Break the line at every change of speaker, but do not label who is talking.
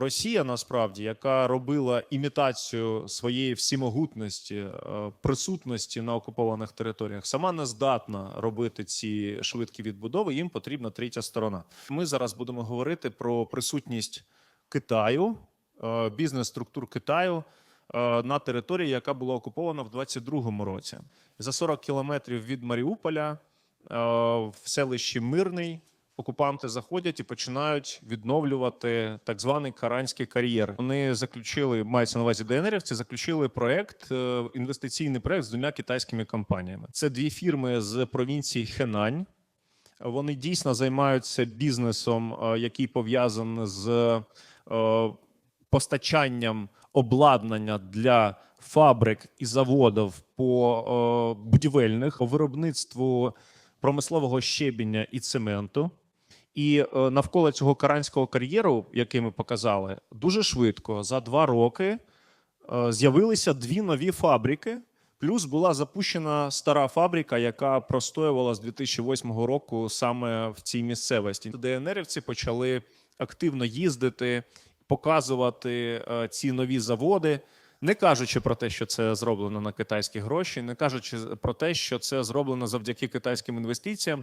Росія насправді, яка робила імітацію своєї всімогутності, е, присутності на окупованих територіях, сама не здатна робити ці швидкі відбудови. Їм потрібна третя сторона. Ми зараз будемо говорити про присутність Китаю, е, бізнес-структур Китаю е, на території, яка була окупована в 22-му році. За 40 кілометрів від Маріуполя в селищі Мирний окупанти заходять і починають відновлювати так званий Каранський кар'єр. Вони заключили, мається на увазі ДНРівці, заключили проект, е, інвестиційний проект з двома китайськими компаніями. Це дві фірми з провінції Хенань. Вони дійсно займаються бізнесом, е, який пов'язаний з е, постачанням обладнання для фабрик і заводів по будівельних виробництву промислового щебіння і цементу. І е, навколо цього каранського кар'єру, який ми показали, дуже швидко за два роки е, з'явилися дві нові фабрики. Плюс була запущена стара фабрика, яка простоювала з 2008 року саме в цій місцевості. ДНРівці почали активно їздити, показувати е, ці нові заводи, не кажучи про те, що це зроблено на китайські гроші, не кажучи про те, що це зроблено завдяки китайським інвестиціям.